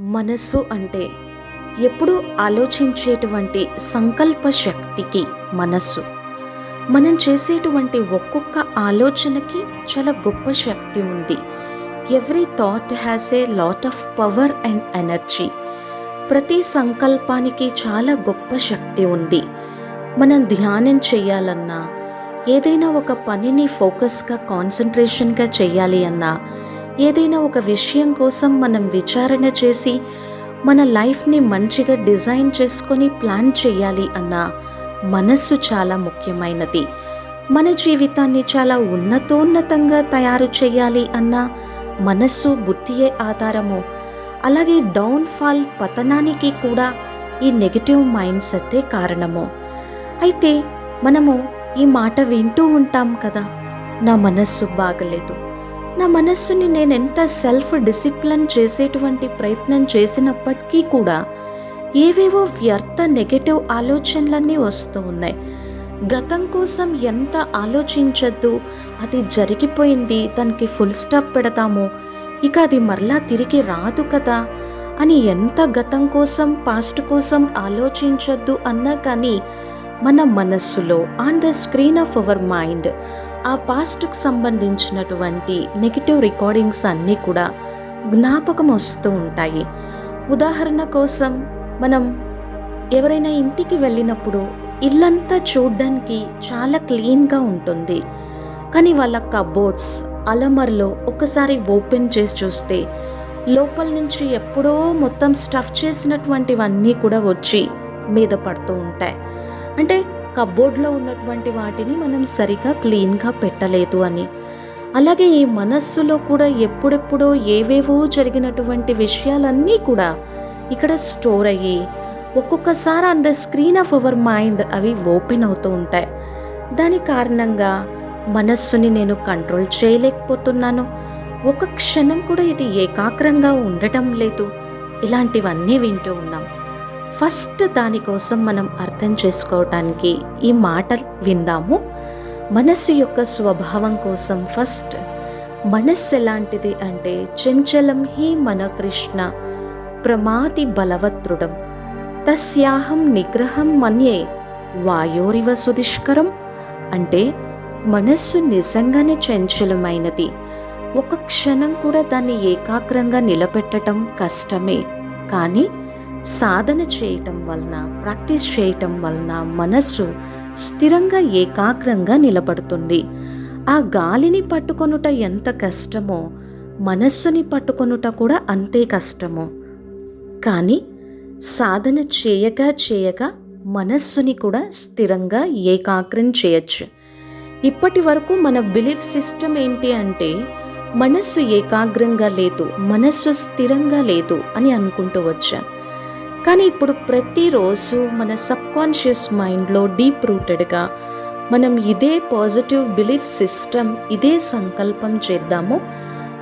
మనస్సు అంటే ఎప్పుడూ ఆలోచించేటువంటి సంకల్ప శక్తికి మనస్సు. మనం చేసేటువంటి ఒక్కొక్క ఆలోచనకి చాలా గొప్ప శక్తి ఉంది. Every thought has a lot of power and energy ప్రతి సంకల్పానికి చాలా గొప్ప శక్తి ఉంది. మనం ధ్యానం చేయాలన్నా ఏదైనా ఒక పనిని ఫోకస్గా కాన్సన్ట్రేషన్గా చేయాలి అన్నా ఏదైనా ఒక విషయం కోసం మనం విచారణ చేసి మన లైఫ్ని మంచిగా డిజైన్ చేసుకొని ప్లాన్ చేయాలి అన్న మనస్సు చాలా ముఖ్యమైనది. మన జీవితాన్ని చాలా ఉన్నతోన్నతంగా తయారు చేయాలి అన్న మనస్సు బుద్ధియే ఆధారము. అలాగే డౌన్ఫాల్ పతనానికి కూడా ఈ నెగిటివ్ మైండ్ సెట్టే కారణము. అయితే మనము ఈ మాట వింటూ ఉంటాం కదా నా మనస్సు బాగలేదు. నా మనస్సుని నేను ఎంత సెల్ఫ్ డిసిప్లిన్ చేసేటువంటి ప్రయత్నం చేసినప్పటికీ కూడా ఏవేవో వ్యర్థ నెగటివ్ ఆలోచనలన్నీ వస్తూ ఉన్నాయి. గతం కోసం ఎంత ఆలోచించద్దు అది జరిగిపోయింది దానికి ఫుల్ స్టాప్ పెడతాము ఇక అది మరలా తిరిగి రాదు కదా అని ఎంత గతం కోసం పాస్ట్ కోసం ఆలోచించొద్దు అన్నా కానీ మన మనస్సులో on the screen of our mind ఆ పాస్ట్కు సంబంధించినటువంటి నెగిటివ్ రికార్డింగ్స్ అన్నీ కూడా జ్ఞాపకం వస్తూ ఉంటాయి. ఉదాహరణ కోసం మనం ఎవరైనా ఇంటికి వెళ్ళినప్పుడు ఇల్లంతా చూడ్డానికి చాలా క్లీన్గా ఉంటుంది. కానీ వాళ్ళ కబోర్డ్స్ అలమర్లో ఒకసారి ఓపెన్ చేసి చూస్తే లోపల నుంచి ఎప్పుడో మొత్తం స్టఫ్ చేసినటువంటివన్నీ కూడా వచ్చి మీద పడుతూ ఉంటాయి. అంటే కబోర్డ్లో ఉన్నటువంటి వాటిని మనం సరిగా క్లీన్గా పెట్టలేదు అని. అలాగే ఈ మనస్సులో కూడా ఎప్పుడెప్పుడో ఏవేవో జరిగినటువంటి విషయాలన్నీ కూడా ఇక్కడ స్టోర్ అయ్యి ఒక్కొక్కసారి on the screen of our mind అవి ఓపెన్ అవుతూ ఉంటాయి. దాని కారణంగా మనస్సుని నేను కంట్రోల్ చేయలేకపోతున్నాను. ఒక క్షణం కూడా ఇది ఏకాగ్రంగా ఉండటం లేదు. ఇలాంటివన్నీ వింటూ ఉన్నాం. ఫస్ట్ దానికోసం మనం అర్థం చేసుకోవటానికి ఈ మాటలు విందాము. మనస్సు యొక్క స్వభావం కోసం ఫస్ట్ మనస్సు ఎలాంటిది అంటే చంచలం హి మన కృష్ణ ప్రమాతి బలవత్రుడం. తస్యాహం నిగ్రహం మన్యే వాయోరివ సుదిష్కరం అంటే మనస్సు నిజంగానే చంచలమైనది. ఒక క్షణం కూడా దాన్ని ఏకాగ్రంగా నిలబెట్టడం కష్టమే. కానీ సాధన చేయటం వలన ప్రాక్టీస్ చేయటం వలన మనస్సు స్థిరంగా ఏకాగ్రంగా నిలబడుతుంది. ఆ గాలిని పట్టుకొనుట ఎంత కష్టమో మనస్సుని పట్టుకొనుట కూడా అంతే కష్టము. కానీ సాధన చేయగా చేయగా మనస్సుని కూడా స్థిరంగా ఏకాగ్రం చేయొచ్చు. ఇప్పటి వరకు మన బిలీఫ్ సిస్టమ్ ఏంటి అంటే మనస్సు ఏకాగ్రంగా లేదు మనస్సు స్థిరంగా లేదు అని అనుకుంటూ వచ్చాను కానీ ఇప్పుడు ప్రతిరోజు మన సబ్కాన్షియస్ మైండ్లో డీప్ రూటెడ్గా మనం ఇదే పాజిటివ్ బిలీఫ్ సిస్టమ్ ఇదే సంకల్పం చేద్దాము.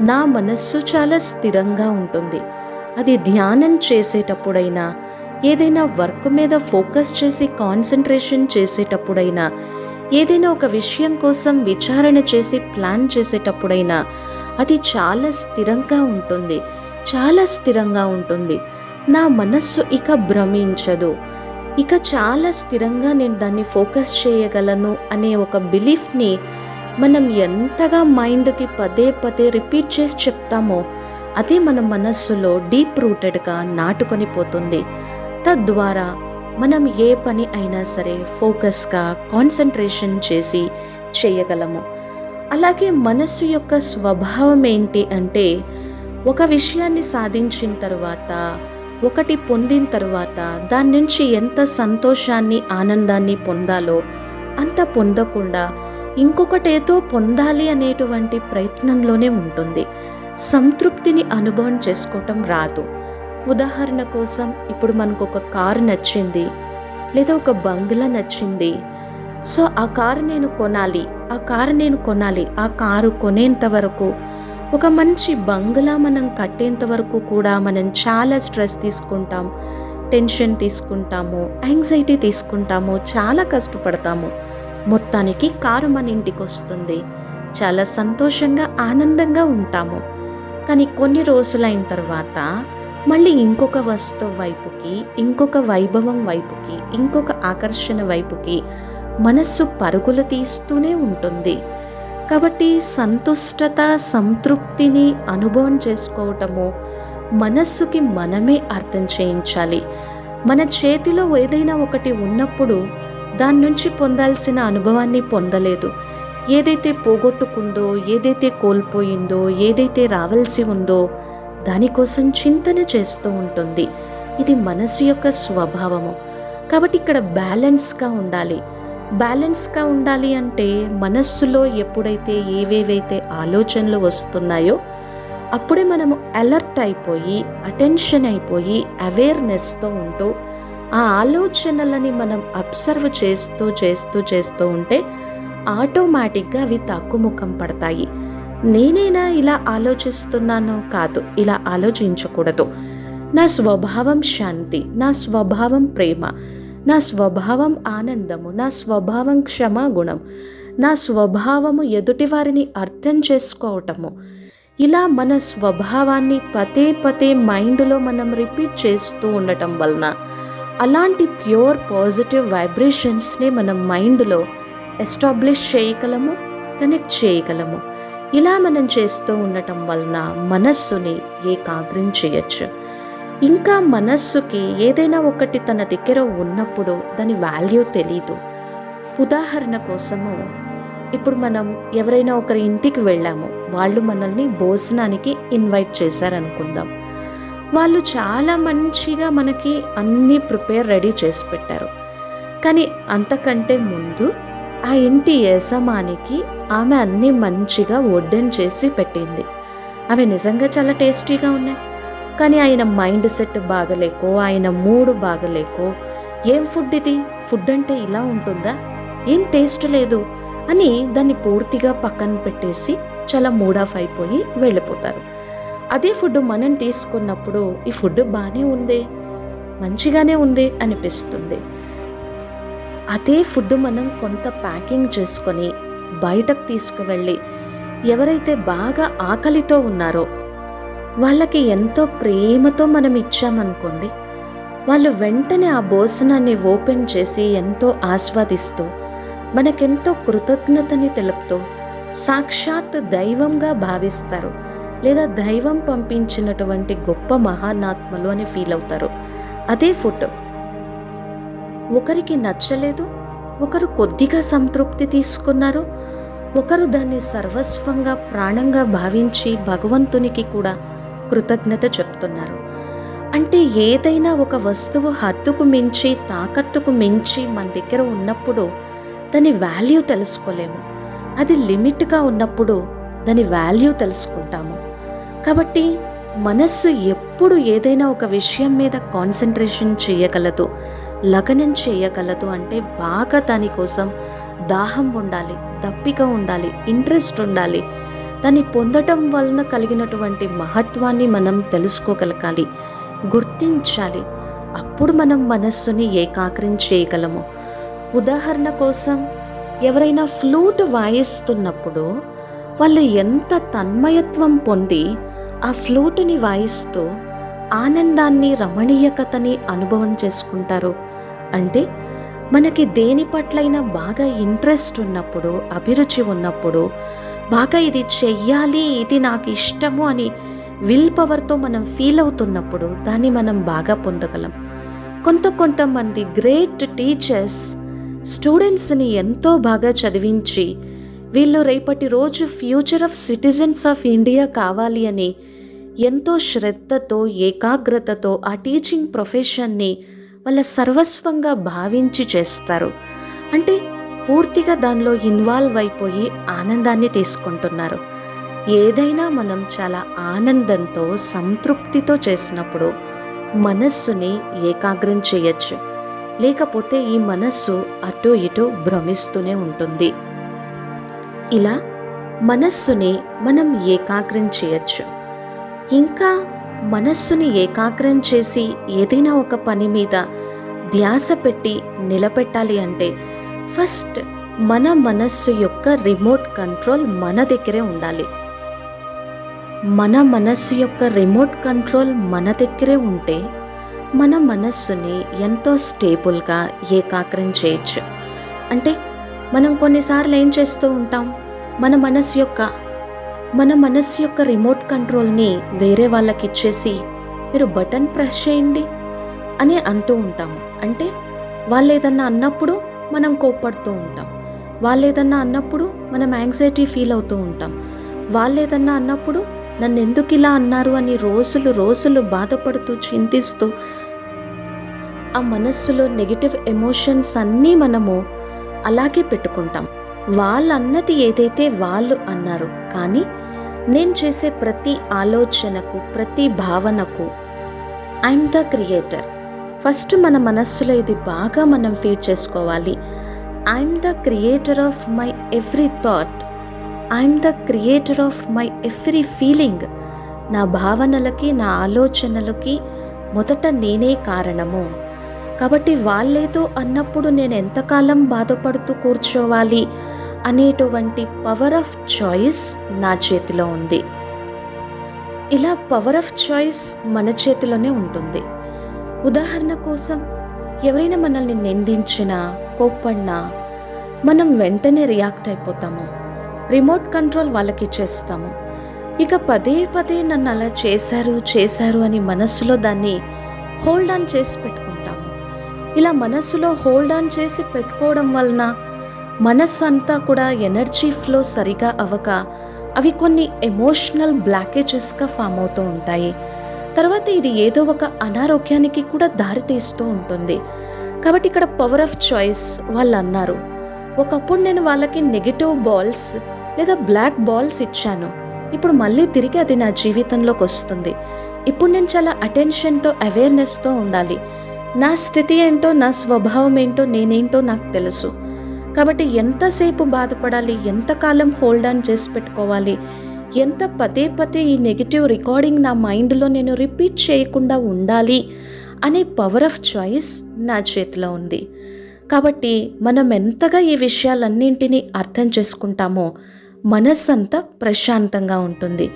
నా మనస్సు చాలా స్థిరంగా ఉంటుంది. అది ధ్యానం చేసేటప్పుడైనా ఏదైనా వర్క్ మీద ఫోకస్ చేసి కాన్సన్ట్రేషన్ చేసేటప్పుడైనా ఏదైనా ఒక విషయం కోసం విచారణ చేసి ప్లాన్ చేసేటప్పుడైనా అది చాలా స్థిరంగా ఉంటుంది. చాలా స్థిరంగా ఉంటుంది. నా మనస్సు ఇక భ్రమించదు. ఇక చాలా స్థిరంగా నేను దాన్ని ఫోకస్ చేయగలను అనే ఒక బిలీఫ్ని మనం ఎంతగా మైండ్కి పదే పదే రిపీట్ చేసి చెప్తామో అదే మన మనస్సులో డీప్ రూటెడ్గా నాటుకొని పోతుంది. తద్వారా మనం ఏ పని అయినా సరే ఫోకస్గా కాన్సన్ట్రేషన్ చేసి చేయగలము. అలాగే మనస్సు యొక్క స్వభావం ఏంటి అంటే ఒక విషయాన్ని సాధించిన తర్వాత ఒకటి పొందిన తర్వాత దాని నుంచి ఎంత సంతోషాన్ని ఆనందాన్ని పొందాలో అంత పొందకుండా ఇంకొకటేదో పొందాలి అనేటువంటి ప్రయత్నంలోనే ఉంటుంది. సంతృప్తిని అనుభవం చేసుకోవటం రాదు. ఉదాహరణ కోసం ఇప్పుడు మనకు ఒక కారు నచ్చింది లేదా ఒక బంగ్లా నచ్చింది. సో ఆ కారు నేను కొనాలి ఆ కారు నేను కొనాలి ఆ కారు కొనేంత వరకు ఒక మంచి బంగ్లా మనం కట్టేంత వరకు కూడా మనం చాలా స్ట్రెస్ తీసుకుంటాం టెన్షన్ తీసుకుంటాము యాంగ్జైటీ తీసుకుంటాము చాలా కష్టపడతాము. మొత్తానికి కారు మన ఇంటికి వస్తుంది. చాలా సంతోషంగా ఆనందంగా ఉంటాము. కానీ కొన్ని రోజులైన తర్వాత మళ్ళీ ఇంకొక వస్తువు వైపుకి ఇంకొక వైభవం వైపుకి ఇంకొక ఆకర్షణ వైపుకి మనస్సు పరుగులు తీస్తూనే ఉంటుంది. కాబట్టి సంతుష్టత సంతృప్తిని అనుభవం చేసుకోవటము మనస్సుకి మనమే అర్థం చేయించాలి. మన చేతిలో ఏదైనా ఒకటి ఉన్నప్పుడు దాని నుంచి పొందాల్సిన అనుభవాన్ని పొందలేదు. ఏదైతే పోగొట్టుకుందో ఏదైతే కోల్పోయిందో ఏదైతే రావాల్సి ఉందో దానికోసం చింతన చేస్తూ ఉంటుంది. ఇది మనసు యొక్క స్వభావము. కాబట్టి ఇక్కడ బ్యాలెన్స్గా ఉండాలి. బ్యాలెన్స్గా ఉండాలి అంటే మనస్సులో ఎప్పుడైతే ఏవేవైతే ఆలోచనలు వస్తున్నాయో అప్పుడే మనము అలర్ట్ అయిపోయి అటెన్షన్ అయిపోయి అవేర్నెస్తో ఉంటూ ఆ ఆలోచనలని మనం అబ్సర్వ్ చేస్తూ చేస్తూ చేస్తూ ఉంటే ఆటోమేటిక్గా అవి తగ్గుముఖం పడతాయి. నేనైనా ఇలా ఆలోచిస్తున్నాను కాదు ఇలా ఆలోచించకూడదు. నా స్వభావం శాంతి నా స్వభావం ప్రేమ నా స్వభావం ఆనందము నా స్వభావం క్షమాగుణం నా స్వభావము ఎదుటివారిని అర్థం చేసుకోవటము. ఇలా మన స్వభావాన్ని పదే పదే మైండ్లో మనం రిపీట్ చేస్తూ ఉండటం వలన అలాంటి ప్యూర్ పాజిటివ్ వైబ్రేషన్స్ని మనం మైండ్లో ఎస్టాబ్లిష్ చేయగలము కనెక్ట్ చేయగలము. ఇలా మనం చేస్తూ ఉండటం వలన మనస్సుని ఏకాగ్రం చేయొచ్చు. ఇంకా మనస్సుకి ఏదైనా ఒకటి తన దగ్గర ఉన్నప్పుడు దాని వాల్యూ తెలీదు. ఉదాహరణ కోసము ఇప్పుడు మనం ఎవరైనా ఒకరి ఇంటికి వెళ్ళాము. వాళ్ళు మనల్ని భోజనానికి ఇన్వైట్ చేశారనుకుందాం. వాళ్ళు చాలా మంచిగా మనకి అన్నీ ప్రిపేర్ రెడీ చేసి పెట్టారు. కానీ అంతకంటే ముందు ఆ ఇంటి యజమానికి ఆమె అన్నీ మంచిగా వడ్డన్ చేసి పెట్టింది. అవి నిజంగా చాలా టేస్టీగా ఉన్నాయి. కానీ ఆయన మైండ్ సెట్ బాగలేకో ఆయన మూడు బాగలేకో ఏం ఫుడ్ ఇది? ఫుడ్ అంటే ఇలా ఉంటుందా? ఏం టేస్ట్ లేదు అని దాన్ని పూర్తిగా పక్కన పెట్టేసి చాలా మూడ్ ఆఫ్ అయిపోయి వెళ్ళిపోతారు. అదే ఫుడ్ మనం తీసుకున్నప్పుడు ఈ ఫుడ్ బాగానే ఉంది మంచిగానే ఉంది అనిపిస్తుంది. అదే ఫుడ్ మనం కొంత ప్యాకింగ్ చేసుకొని బయటకు తీసుకువెళ్ళి ఎవరైతే బాగా ఆకలితో ఉన్నారో వాళ్ళకి ఎంతో ప్రేమతో మనం ఇచ్చామనుకోండి వాళ్ళు వెంటనే ఆ భోజనాన్ని ఓపెన్ చేసి ఎంతో ఆస్వాదిస్తూ మనకెంతో కృతజ్ఞతని తెలుపుతూ సాక్షాత్ దైవంగా భావిస్తారు లేదా దైవం పంపించినటువంటి గొప్ప మహానాత్మలు అని ఫీల్ అవుతారు. అదే ఫుడ్ ఒకరికి నచ్చలేదు ఒకరు కొద్దిగా సంతృప్తి తీసుకున్నారు ఒకరు దాన్ని సర్వస్వంగా ప్రాణంగా భావించి భగవంతునికి కూడా కృతజ్ఞత చెప్తున్నారు. అంటే ఏదైనా ఒక వస్తువు హద్దుకు మించి తాకత్తుకు మించి మన దగ్గర ఉన్నప్పుడు దాని వాల్యూ తెలుసుకోలేము. అది లిమిట్గా ఉన్నప్పుడు దాని వాల్యూ తెలుసుకుంటాము. కాబట్టి మనస్సు ఎప్పుడు ఏదైనా ఒక విషయం మీద కాన్సన్ట్రేషన్ చేయగలదు లగనం చేయగలదు అంటే బాగా దానికోసం దాహం ఉండాలి దప్పిక ఉండాలి ఇంట్రెస్ట్ ఉండాలి దాన్ని పొందటం వలన కలిగినటువంటి మహత్వాన్ని మనం తెలుసుకోగలగాలి గుర్తించాలి. అప్పుడు మనం మనస్సుని ఏకాగ్రం చేయగలము. ఉదాహరణ కోసం ఎవరైనా ఫ్లూట్ వాయిస్తున్నప్పుడు వాళ్ళు ఎంత తన్మయత్వం పొంది ఆ ఫ్లూటుని వాయిస్తూ ఆనందాన్ని రమణీయకతని అనుభవం చేసుకుంటారు. అంటే మనకి దేని పట్లైనా బాగా ఇంట్రెస్ట్ ఉన్నప్పుడు అభిరుచి ఉన్నప్పుడు బాగా ఇది చెయ్యాలి ఇది నాకు ఇష్టము అని విల్ పవర్తో మనం ఫీల్ అవుతున్నప్పుడు దాన్ని మనం బాగా పొందగలం. కొంత కొంతమంది గ్రేట్ టీచర్స్ స్టూడెంట్స్ని ఎంతో బాగా చదివించి వీళ్ళు రేపటి రోజు future of citizens of India కావాలి అని ఎంతో శ్రద్ధతో ఏకాగ్రతతో ఆ టీచింగ్ ప్రొఫెషన్ని వాళ్ళ సర్వస్వంగా భావించి చేస్తారు. అంటే పూర్తిగా దానిలో ఇన్వాల్వ్ అయిపోయి ఆనందాన్ని తీసుకుంటున్నారు. ఏదైనా మనం చాలా ఆనందంతో సంతృప్తితో చేసినప్పుడు మనస్సుని ఏకాగ్రం చేయొచ్చు. లేకపోతే ఈ మనస్సు అటు ఇటు భ్రమిస్తూనే ఉంటుంది. ఇలా మనస్సుని మనం ఏకాగ్రం చేయొచ్చు. ఇంకా మనస్సుని ఏకాగ్రం చేసి ఏదైనా ఒక పని మీద ధ్యాస పెట్టి నిలబెట్టాలి అంటే ఫస్ట్ మన మనస్సు యొక్క రిమోట్ కంట్రోల్ మన దగ్గరే ఉండాలి. మన మనస్సు యొక్క రిమోట్ కంట్రోల్ మన దగ్గరే ఉంటే మన మనస్సుని ఎంతో స్టేబుల్గా ఏకాగ్రం చేయొచ్చు. అంటే మనం కొన్నిసార్లు ఏం చేస్తూ ఉంటాం? మన మనస్సు యొక్క మన మనస్సు యొక్క రిమోట్ కంట్రోల్ని వేరే వాళ్ళకి ఇచ్చేసి మీరు బటన్ ప్రెస్ చేయండి అని అంటూ ఉంటాము. అంటే వాళ్ళు ఏదన్నా అన్నప్పుడు మనం కోప్పడుతూ ఉంటాం. వాళ్ళు ఏదన్నా అన్నప్పుడు మనం యాంగ్జైటీ ఫీల్ అవుతూ ఉంటాం. వాళ్ళు ఏదన్నా అన్నప్పుడు నన్ను ఎందుకు ఇలా అన్నారు అని రోజులు రోజులు బాధపడుతూ చింతిస్తూ ఆ మనస్సులో నెగిటివ్ ఎమోషన్స్ అన్నీ మనము అలాగే పెట్టుకుంటాం. వాళ్ళు అన్నది ఏదైతే వాళ్ళు అన్నారు. కానీ నేను చేసే ప్రతి ఆలోచనకు ప్రతి భావనకు ఐఎమ్ ద క్రియేటర్ ఫస్ట్ మన మనస్సులో ఇది బాగా మనం ఫీడ్ చేసుకోవాలి. I'm the creator of my every thought I'm the creator of my every feeling నా భావనలకి నా ఆలోచనలకి మొదట నేనే కారణము. కాబట్టి వాళ్ళేదో అన్నప్పుడు నేను ఎంతకాలం బాధపడుతూ కూర్చోవాలి అనేటువంటి పవర్ ఆఫ్ చాయిస్ నా చేతిలో ఉంది. ఇలా పవర్ ఆఫ్ చాయిస్ మన చేతిలోనే ఉంటుంది. ఉదాహరణ కోసం ఎవరైనా మనల్ని నిందించినా కోప్పడినా మనం వెంటనే రియాక్ట్ అయిపోతాము. రిమోట్ కంట్రోల్ వాళ్ళకి చేస్తాము. ఇక పదే పదే నన్ను అలా చేశారు చేశారు అని మనస్సులో దాన్ని హోల్డ్ ఆన్ చేసి పెట్టుకుంటాము. ఇలా మనస్సులో హోల్డ్ ఆన్ చేసి పెట్టుకోవడం వలన మనస్సు అంతా కూడా ఎనర్జీ ఫ్లో సరిగా అవ్వక అవి కొన్ని ఎమోషనల్ బ్లాకేజెస్గా ఫామ్ అవుతూ ఉంటాయి. తర్వాత ఇది ఏదో ఒక అనారోగ్యానికి కూడా దారితీస్తూ ఉంటుంది. కాబట్టి ఇక్కడ పవర్ ఆఫ్ చాయిస్ వాళ్ళు అన్నారు. ఒకప్పుడు నేను వాళ్ళకి నెగిటివ్ బాల్స్ లేదా బ్లాక్ బాల్స్ ఇచ్చాను. ఇప్పుడు మళ్ళీ తిరిగి అది నా జీవితంలోకి వస్తుంది. ఇప్పుడు నేను చాలా అటెన్షన్తో అవేర్నెస్తో ఉండాలి. నా స్థితి ఏంటో నా స్వభావం ఏంటో నేనేంటో నాకు తెలుసు. కాబట్టి ఎంతసేపు బాధపడాలి ఎంతకాలం హోల్డ్ ఆన్ చేసి పెట్టుకోవాలి ఎంత పదే పదే ఈ నెగిటివ్ రికార్డింగ్ నా మైండ్లో నేను రిపీట్ చేయకుండా ఉండాలి అనే పవర్ ఆఫ్ చాయిస్ నా చేతిలో ఉంది. కాబట్టి మనం ఎంతగా ఈ విషయాలన్నింటినీ అర్థం చేసుకుంటామో మనస్సంతా ప్రశాంతంగా ఉంటుంది.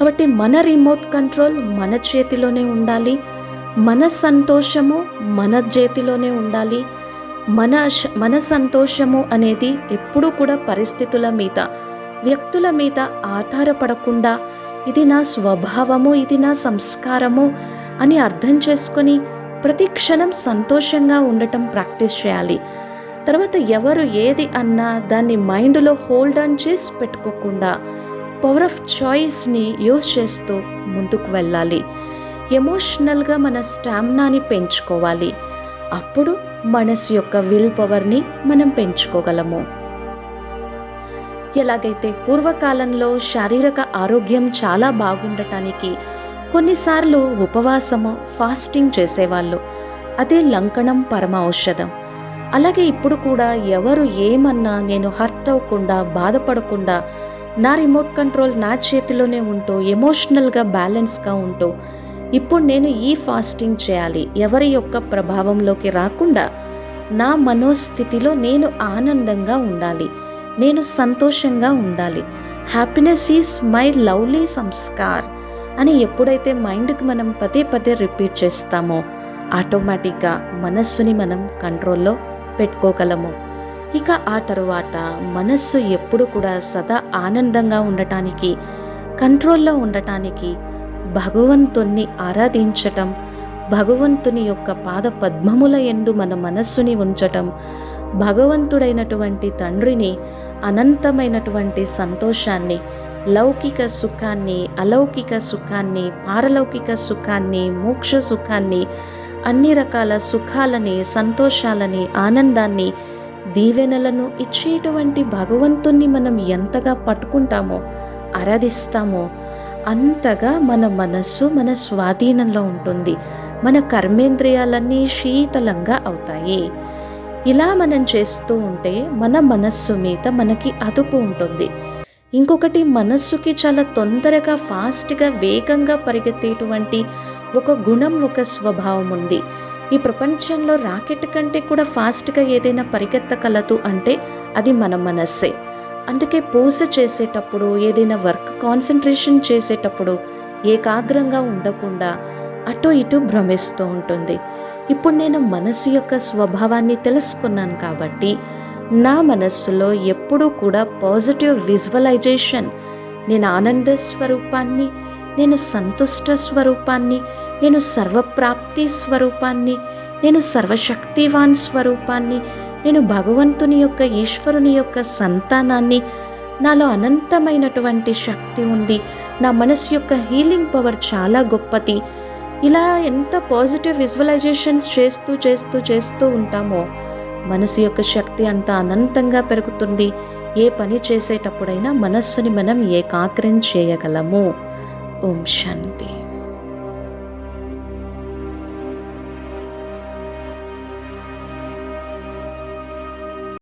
కాబట్టి మన రిమోట్ కంట్రోల్ మన చేతిలోనే ఉండాలి. మన సంతోషము మన చేతిలోనే ఉండాలి. మన మన సంతోషము అనేది ఎప్పుడూ కూడా పరిస్థితుల మీద వ్యక్తుల మీద ఆధారపడకుండా ఇది నా స్వభావము ఇది నా సంస్కారము అని అర్థం చేసుకొని ప్రతి క్షణం సంతోషంగా ఉండటం ప్రాక్టీస్ చేయాలి. తర్వాత ఎవరు ఏది అన్నా దాన్ని మైండ్లో హోల్డ్ ఆన్ చేసి పెట్టుకోకుండా పవర్ ఆఫ్ చాయిస్ని యూజ్ చేస్తూ ముందుకు వెళ్ళాలి. ఎమోషనల్గా మన స్టామినాని పెంచుకోవాలి. అప్పుడు మనసు యొక్క విల్ పవర్ని మనం పెంచుకోగలము. ఎలాగైతే పూర్వకాలంలో శారీరక ఆరోగ్యం చాలా బాగుండటానికి కొన్నిసార్లు ఉపవాసము ఫాస్టింగ్ చేసేవాళ్ళు. అదే లంకణం పరమ ఔషధం. అలాగే ఇప్పుడు కూడా ఎవరు ఏమన్నా నేను హర్ట్ అవ్వకుండా బాధపడకుండా నా రిమోట్ కంట్రోల్ నా చేతిలోనే ఉంటూ ఎమోషనల్గా బ్యాలెన్స్గా ఉంటూ ఇప్పుడు నేను ఈ ఫాస్టింగ్ చేయాలి ఎవరి యొక్క ప్రభావంలోకి రాకుండా నా మనోస్థితిలో నేను ఆనందంగా ఉండాలి. నేను సంతోషంగా ఉండాలి. హ్యాపీనెస్ ఈజ్ మై లవ్లీ సంస్కార్ అని ఎప్పుడైతే మైండ్కి మనం పదే పదే రిపీట్ చేస్తామో ఆటోమేటిక్గా మనస్సుని మనం కంట్రోల్లో పెట్టుకోగలము. ఇక ఆ తరువాత మనస్సు ఎప్పుడు కూడా సదా ఆనందంగా ఉండటానికి కంట్రోల్లో ఉండటానికి భగవంతుణ్ణి ఆరాధించటం భగవంతుని యొక్క పాద పద్మముల ఎందు మన మనస్సుని ఉంచటం భగవంతుడైనటువంటి తండ్రిని అనంతమైనటువంటి సంతోషాన్ని లౌకిక సుఖాన్ని అలౌకిక సుఖాన్ని పారలౌకిక సుఖాన్ని మోక్ష సుఖాన్ని అన్ని రకాల సుఖాలని సంతోషాలని ఆనందాన్ని దీవెనలను ఇచ్చేటువంటి భగవంతుణ్ణి మనం ఎంతగా పట్టుకుంటామో ఆరాధిస్తామో అంతగా మన మనస్సు మన స్వాధీనంలో ఉంటుంది. మన కర్మేంద్రియాలన్నీ శీతలంగా అవుతాయి. ఇలా మనం చేస్తూ ఉంటే మన మనస్సు మీద మనకి అదుపు ఉంటుంది. ఇంకొకటి మనస్సుకి చాలా తొందరగా ఫాస్ట్గా వేగంగా పరిగెత్తేటువంటి ఒక గుణం ఒక స్వభావం ఉంది. ఈ ప్రపంచంలో రాకెట్ కంటే కూడా ఫాస్ట్గా ఏదైనా పరిగెత్తగలదు అంటే అది మన మనస్సే. అందుకే పూజ చేసేటప్పుడు ఏదైనా వర్క్ కాన్సన్ట్రేషన్ చేసేటప్పుడు ఏకాగ్రంగా ఉండకుండా అటు ఇటు భ్రమిస్తూ ఉంటుంది. ఇప్పుడు నేను మనసు యొక్క స్వభావాన్ని తెలుసుకున్నాను కాబట్టి నా మనస్సులో ఎప్పుడూ కూడా పాజిటివ్ విజువలైజేషన్ నేను ఆనంద స్వరూపాన్ని నేను సంతుష్ట స్వరూపాన్ని నేను సర్వప్రాప్తి స్వరూపాన్ని నేను సర్వశక్తివాన్ స్వరూపాన్ని నేను భగవంతుని యొక్క ఈశ్వరుని యొక్క సంతానాన్ని నాలో అనంతమైనటువంటి శక్తి ఉంది. నా మనసు యొక్క హీలింగ్ పవర్ చాలా గొప్పది. ఇలా ఎంత పాజిటివ్ విజువలైజేషన్స్ చేస్తూ చేస్తూ చేస్తూ ఉంటామో మనసు యొక్క శక్తి అంత అనంతంగా పెరుగుతుంది. ఏ పని చేసేటప్పుడైనా మనస్సుని మనం ఏకాగ్రం చేయగలము. ఓం శాంతి.